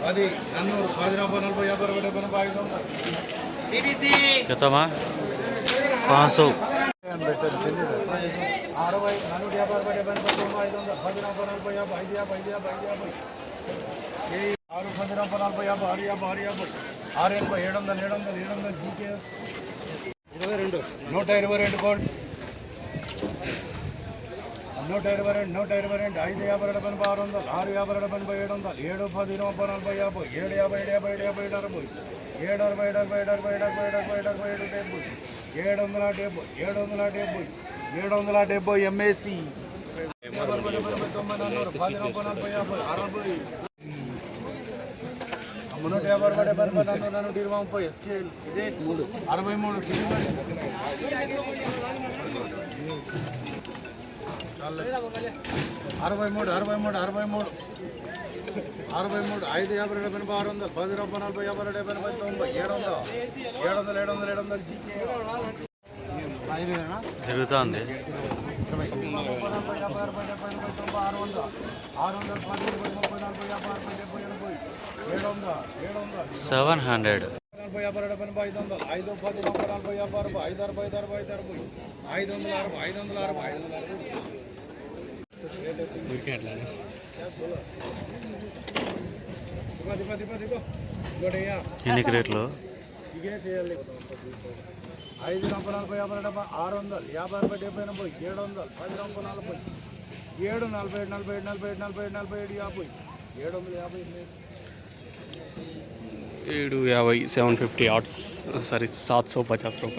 పది నన్నూరు పది నలభై నలభై యాభై అరవై డెబ్బై ఎనభై ఐదు వందలు कितना पाँच सौ అరవై నలభై యాభై అరవై డెబ్బై ఎనభై తొంభై ఐదు వందలు పది నలభై నలభై యాభై ఐదు యాభై ఐదు యాభై ఐదు యాభై ఏ ఆరు పది నలభై నలభై యాభై ఆరు యాభై ఆరు యాభై ఆరు ఎనభై ఏడు వందలు ఏడు వందలు ఏడు వందలు జీకే ఇరవై రెండు నూట ఇరవై రెండు కోట్ నూట ఇరవై రెండు నూట ఇరవై రెండు ఐదు యాభై రెండు ఎనభై ఆరు వందలు ఆరు యాభై రెండు ఎనభై ఏడు వందలు ఏడు పది నలభై నలభై యాభై ఏడు యాభై ఏడు యాభై ఏడు యాభై ఏడు అరవై ఏడు అరవై ఏడు అరవై ఏడు అరవై ఏడు అరవై ఏడు అరవై ఏడు అరవై ఏడు డెబ్బై ఏడు వందల డెబ్బై ఏడు వందల డెబ్బై ఏడు వందల డెబ్బై ఎంఏసి తొంభై యాభై అరవై నూట యాభై డెబ్బై ఎనభై ఇరవై ముప్పై స్కేల్ ఇదే మూడు అరవై మూడు అరవై మూడు అరవై మూడు అరవై మూడు. అరవై మూడు ఐదు యాభై రెండు ఎనభై ఆరు వందలు. పది రూపాయలు నలభై యాభై రెండు డెబ్బై ఎనభై తొంభై. ఏడు వందలు. ఏడు వందలు ఏడు వందలు ఏడు వందలు. వందలు సెవెన్ హండ్రెడ్. నలభై యాభై ఎనభై ఐదు వందలు ఐదు పది నలభై నలభై యాభై అరవై ఐదు అరవై. ఐదు అరవై ఐదు అరవై ఐదు వందల అరవై. ఐదు వందల అరవై ఐదు వందల అరవై. ఇంకోటయ్యా ఎన్ని రేట్లు ఐదు నలభై నలభై యాభై డెబ్బై ఆరు వందలు. యాభై అరవై డెబ్బై ఎనభై ఏడు వందలు. పది నలభై నలభై. ఏడు నలభై ఏడు నలభై ఏడు నలభై ఏడు నలభై ఏడు నలభై ఏడు యాభై. ఏడు వందల యాభై ఎనిమిది. ఏడు యాభై సెవెన్ ఫిఫ్టీ ఆట్స్ సారీ సాత్ సో పచాస్ రూపాయలు.